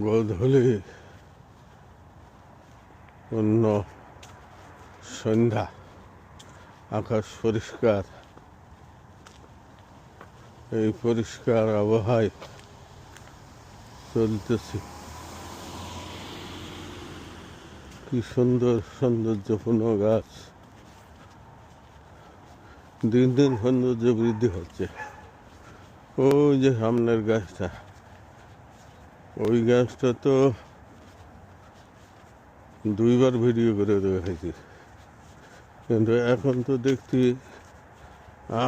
গোধূলি অন্য সন্ধ্যা, আকাশ পরিষ্কার। এই পরিষ্কার আবহাওয়ায় চলতেছি। কি সুন্দর সৌন্দর্যপূর্ণ গাছ। দিন দিন সৌন্দর্য বৃদ্ধি হচ্ছে। ওই যে সামনের গাছটা। ওই গাছটা তো দুইবার ভিডিও করে রেখেছি কিন্তু এখন তো দেখছি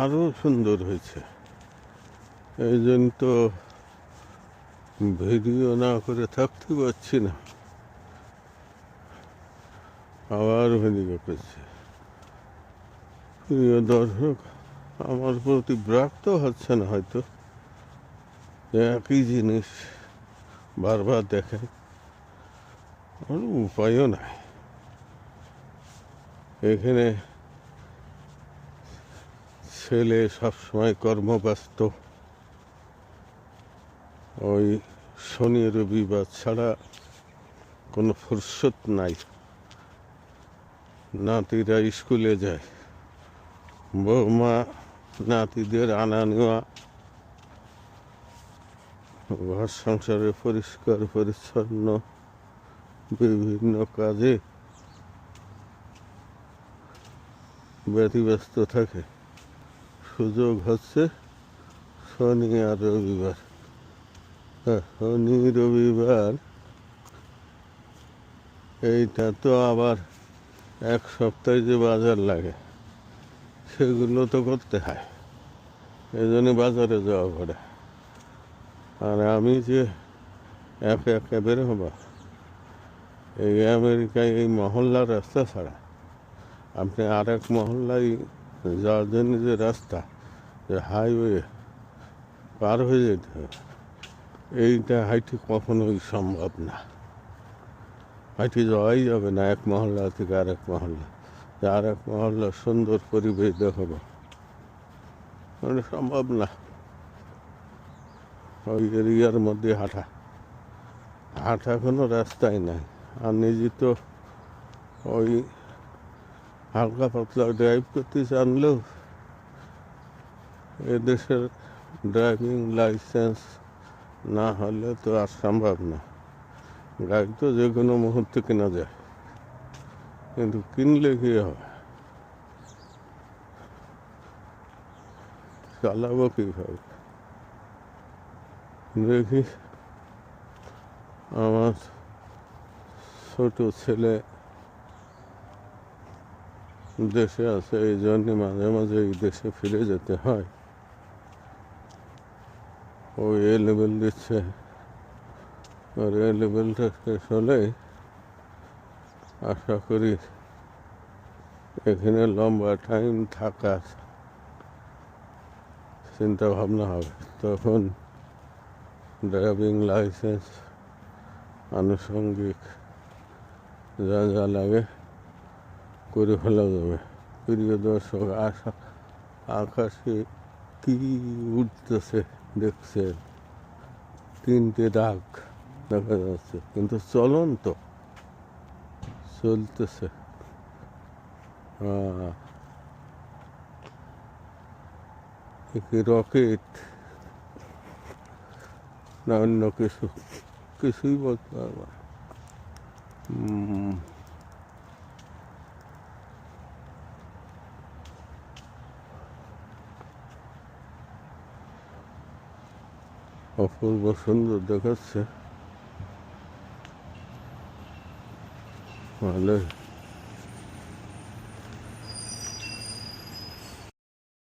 আরও সুন্দর হয়েছে। এই জন্য তো ভিডিও না করে থাকতে পারছি না। আবার ভিডিও করছে। প্রিয় দর্শক, আমার প্রতি বিরক্ত হচ্ছে না হয়তো। একই জিনিস বারবার দেখে কোনো উপায়ও নাই। এখানে ছেলে সবসময় কর্মব্যস্ত। ওই শনি রবিবার ছাড়া কোনো ফুরসত নাই। নাতিরা স্কুলে যায়। বৌমা নাতিদের আনা নেওয়া। ঘর সংসারে পরিষ্কার পরিচ্ছন্ন বিভিন্ন কাজে ব্যতিব্যস্ত থাকে। সুযোগ হচ্ছে শনি আর রবিবার। হ্যাঁ, শনি রবিবার এইটা তো আবার এক সপ্তাহে যে বাজার লাগে সেগুলো তো করতে হয়। এই জন্য বাজারে যাওয়া পড়ে। আর আমি যে একে একে বের হব, এই আমেরিকায় এই মহল্লার রাস্তা ছাড়া আপনি আর এক মহল্লায় যাওয়ার জন্য যে রাস্তা, যে হাইওয়ে পার হয়ে যেতে হবে, এইটা হাইটে কখনোই সম্ভব না। হাইটে যাওয়াই যাবে না, এক মহল্লা থেকে আর এক মহল্লা আর এক মহল্লার সুন্দর পরিবেশ দেখাবো। মানে সম্ভব না। ওই এরিয়ার মধ্যে হাঁটা। হাঁটা কোনো রাস্তাই নাই। আর নিজে তো ওই হালকা পাতলা ড্রাইভ করতে জানলেও এদেশের ড্রাইভিং লাইসেন্স না হলে তো আর সম্ভব না। গাড়ি তো যে কোনো মুহূর্তে কেনা যায়। কিন্তু কিনলে কি হবে? চালাবো কীভাবে? দেখি আমার ছোট ছেলে দেশে আছে, এই জন্যে মাঝে মাঝে এই দেশে ফিরে যেতে হয়। ও এ লেভেল দিচ্ছে। আর এ লেভেলটা শেষ হলে আশা করি এখানে লম্বা টাইম থাকার চিন্তা ভাবনা হবে। তখন ড্রাইভিং লাইসেন্স, আনুষঙ্গিক যা যা লাগে করে ফেলা যাবে। প্রিয় দর্শক, আশা, আকাশে কি উঠতেছে দেখছে তিনটে দাগ দেখা যাচ্ছে, কিন্তু চলন্ত চলতেছে। কি রকেট না অন্য কিছু কিছুই বলতে পারবো না। উম, অপূর্ব সুন্দর দেখাচ্ছে ভালোই